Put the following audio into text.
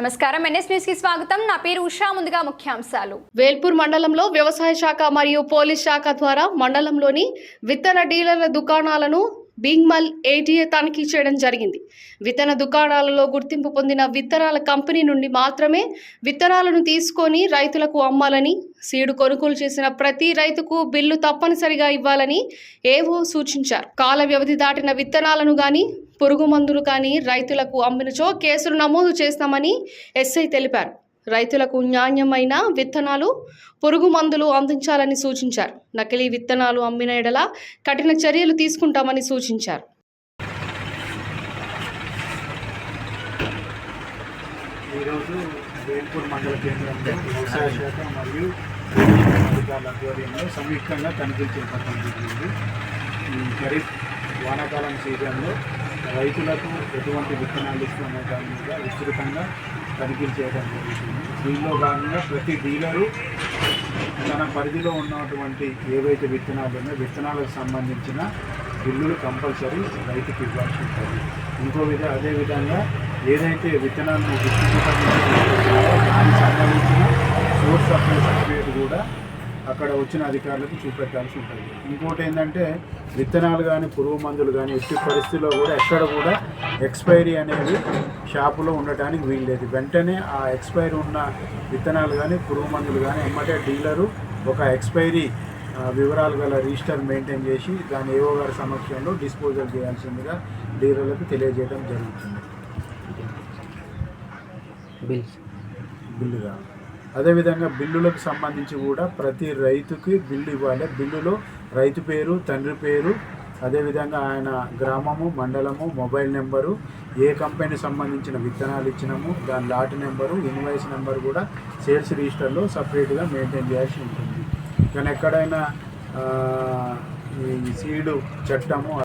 నమస్కారం. ఎన్ఎస్ న్యూస్కి స్వాగతం. నా పేరు ఉషా. ముందుగా ముఖ్యాంశాలు. వేల్పూర్ మండలంలో వ్యవసాయ శాఖ మరియు పోలీస్ శాఖ ద్వారా మండలంలోని విత్తన డీలర్ల దుకాణాలను బింగ్మల్ ఏటీఏ తనిఖీ చేయడం జరిగింది. విత్తన దుకాణాలలో గుర్తింపు పొందిన విత్తనాల కంపెనీ నుండి మాత్రమే విత్తనాలను తీసుకొని రైతులకు అమ్మాలని సీడు కొనుగోలు చేసిన ప్రతి రైతుకు బిల్లు తప్పనిసరిగా ఇవ్వాలని ఏవో సూచించారు. కాల వ్యవధి దాటిన విత్తనాలను గాని పురుగు మందులు కానీ రైతులకు అమ్మినచో కేసులు నమోదు చేస్తామని ఎస్ఐ తెలిపారు. రైతులకు న్యాయమైన విత్తనాలు పురుగు మందులు అందించాలని సూచించారు. నకిలీ విత్తనాలు అమ్మిన ఎడల కఠిన చర్యలు తీసుకుంటామని సూచించారు. ఈరోజు వేల్పూర్ మండల కేంద్రంలో వ్యవసాయ శాఖ మరియు అధికారుల ఆధ్వర్యంలో సంయుక్తంగా తనిఖీలు చేపట్టడం జరిగింది. ఈ ఖరీఫ్ వానాకాలం సీజన్లో రైతులకు ఎటువంటి విత్తనాలు ఇస్తున్న దాని మీద విస్తృతంగా తనిఖీలు చేయడం జరుగుతుంది. దీనిలో భాగంగా ప్రతి డీలరు తన పరిధిలో ఉన్నటువంటి ఏవైతే విత్తనాలు ఉన్నాయో విత్తనాలకు సంబంధించిన బిల్లులు కంపల్సరీ రైతుకి ఇవ్వాల్సి ఉంటుంది. ఇంకో విధ అదే విధంగా ఏదైతే విత్తనాలను డిస్ట్రిబ్యూటర్ దానికి సంబంధించిన సోర్స్ సప్లై సర్టిఫికేట్ కూడా అక్కడ వచ్చిన అధికారులకు చూపెట్టాల్సి ఉంటుంది. ఇంకోటి ఏంటంటే విత్తనాలు కానీ పురుగు మందులు కానీ ఎట్టి పరిస్థితుల్లో కూడా ఎక్కడ కూడా ఎక్స్పైరీ అనేది షాపులో ఉండటానికి వీల్లేదు. వెంటనే ఆ ఎక్స్పైరీ ఉన్న విత్తనాలు కానీ పురుగు మందులు కానీ ఎమ్మటే డీలరు ఒక ఎక్స్పైరీ వివరాలు గల రిజిస్టర్ మెయింటైన్ చేసి దాని ఏవో గారి సమక్షంలో డిస్పోజల్ చేయాల్సిందిగా డీలర్లకు తెలియజేయడం జరుగుతుంది. బిల్లుగా. అదేవిధంగా బిల్లులకు సంబంధించి కూడా ప్రతి రైతుకి బిల్లు ఇవ్వాలి. బిల్లులో రైతు పేరు తండ్రి పేరు అదేవిధంగా ఆయన గ్రామము మండలము మొబైల్ నెంబరు ఏ కంపెనీ సంబంధించిన విత్తనాలు ఇచ్చినాము దాని లాట్ నెంబరు ఇన్వాయిస్ నెంబర్ కూడా సేల్స్ రిజిస్టర్లో సపరేట్గా మెయింటైన్ చేయాల్సి ఉంటుంది. కానీ ఎక్కడైనా ఈ సీడు చట్టము